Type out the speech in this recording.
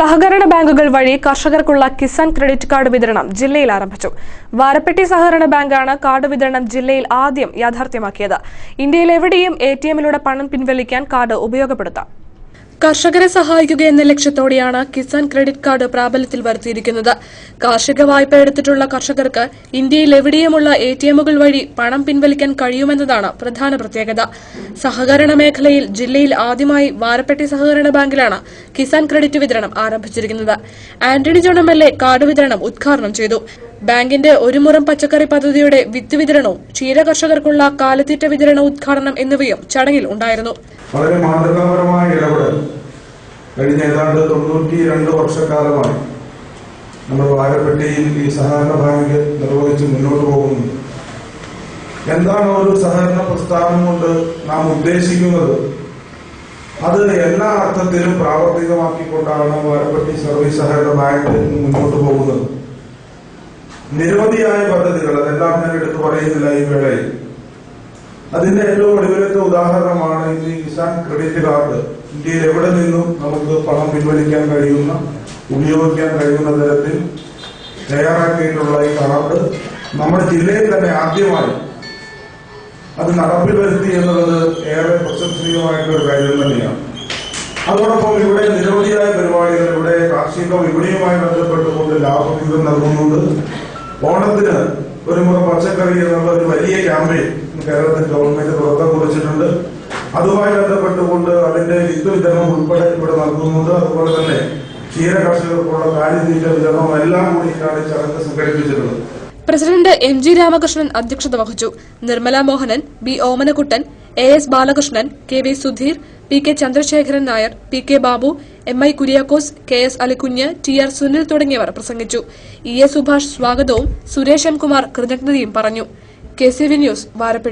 സഹകരണ ബാങ്കുകൾ വഴി കർഷകർക്കുള്ള കിസാൻ ക്രെഡിറ്റ് കാർഡ് വിതരണം ജില്ലയിൽ ആരംഭിച്ചു. വാരപ്പെട്ടി സഹകരണ ബാങ്കാണ് കാർഡ് വിതരണം ജില്ലയിൽ ആദ്യം യാഥാർത്ഥ്യമാക്കിയത്. ഇന്ത്യയിൽ എവിടെയും എ ടി എമ്മിലൂടെ പണം പിൻവലിക്കാൻ കാർഡ് ഉപയോഗപ്പെടുത്താം. കർഷകരെ സഹായിക്കുക എന്ന ലക്ഷ്യത്തോടെയാണ് കിസാൻ ക്രെഡിറ്റ് കാർഡ് പ്രാബല്യത്തിൽ വരുത്തിയിരിക്കുന്നത്. കാർഷിക വായ്പ എടുത്തിട്ടുള്ള കർഷകർക്ക് ഇന്ത്യയിൽ എവിടെയുമുള്ള എ ടി എമ്മുകൾ വഴി പണം പിൻവലിക്കാൻ കഴിയുമെന്നതാണ് പ്രധാന പ്രത്യേകത. സഹകരണ മേഖലയിൽ ജില്ലയിൽ ആദ്യമായി വാരപ്പെട്ടി സഹകരണ ബാങ്കിലാണ് കിസാൻ ക്രെഡിറ്റ് വിതരണം ആരംഭിച്ചിരിക്കുന്നത്. Antony John M L A card വിതരണം ഉദ്ഘാടനം ചെയ്തു. ബാങ്കിന്റെ ഒരു മുറം പച്ചക്കറി പദ്ധതിയുടെ വിത്ത് വിതരണവും ക്ഷീര കർഷകർക്കുള്ള കാലിത്തീറ്റ വിതരണ ഉദ്ഘാടനം എന്നിവയും ചടങ്ങിൽ ഉണ്ടായിരുന്നു. വളരെ മാതൃകാപരമായ ഇടപെടൽ കഴിഞ്ഞ ഏതാണ്ട് തൊണ്ണൂറ്റിരണ്ട് വർഷക്കാലമായി നമ്മൾ വാരപ്പെട്ടിയിൽ ഈ സഹകരണ ബാങ്ക് നിർവഹിച്ച് മുന്നോട്ട് പോകുന്നു. എന്താണ് ഒരു സഹകരണ പ്രസ്ഥാനം കൊണ്ട് നാം ഉദ്ദേശിക്കുന്നത്? അത് എല്ലാ അർത്ഥത്തിലും പ്രാവർത്തികമാക്കിക്കൊണ്ടാണ് വാരപ്പെട്ടി സർവീസ് സഹകരണ ബാങ്ക് മുന്നോട്ട് പോകുന്നത്. നിരവധിയായ പദ്ധതികൾ അതെല്ലാം ഞാൻ എടുത്തു പറയുന്നില്ല ഈ വേളയിൽ. അതിന്റെ ഏറ്റവും ഒടുവിലത്തെ ഉദാഹരണമാണ് ഈ കിസാൻ ക്രെഡിറ്റ് കാർഡ് ഇന്ത്യയിൽ എവിടെ നിന്നും നമുക്ക് പണം പിൻവലിക്കാൻ കഴിയുന്ന ഉപയോഗിക്കാൻ കഴിയുന്ന തരത്തിൽ തയ്യാറാക്കിയിട്ടുള്ള ഈ കാർഡ് നമ്മുടെ ജില്ലയിൽ തന്നെ ആദ്യമായി അത് നടപ്പിൽ വരുത്തി എന്നുള്ളത് ഏറെ പ്രശംസനീയമായിട്ടുള്ള ഒരു കാര്യം തന്നെയാണ്. അതോടൊപ്പം ഇവിടെ നിരവധിയായ പരിപാടികൾ ഇവിടെ കാർഷിക വിപണിയുമായി ബന്ധപ്പെട്ടുകൊണ്ട് ലാഭവിഹിതം നൽകുന്നുണ്ട്. ഓണത്തിന് ഒരു മുറ പച്ചക്കറി എന്നുള്ള ഒരു വലിയ ക്യാമ്പയിൻ കേരളത്തിൽ ഗവൺമെന്റ് തുടക്കം കുറിച്ചിട്ടുണ്ട്. അതുമായി ബന്ധപ്പെട്ടുകൊണ്ട് അതിന്റെ വിത്ത് വിതരണം ഉൾപ്പെടെ ഇവിടെ നൽകുന്നുണ്ട് അതുപോലെ തന്നെ ക്ഷീര കർഷകർക്കുള്ള കാലിത്തീറ്റ വിതരണം എല്ലാം കൂടി ഈ ചടങ്ങ് സംഘടിപ്പിച്ചിട്ടുള്ളത് പ്രസിഡന്റ് എം ജി രാമകൃഷ്ണൻ അധ്യക്ഷത വഹിച്ചു. Nirmala Mohanan B Omanakuttan A S Balakrishnan K V Sudheer P K Chandrasekharan Nair P K Babu M I Kuriakose K S Alikunju T R Sunil തുടങ്ങിയവർ പ്രസംഗിച്ചു. ഇ എ സുഭാഷ് സ്വാഗതവും Suresh M Kumar കൃതജ്ഞതയും പറഞ്ഞു. K C V news Varappetty.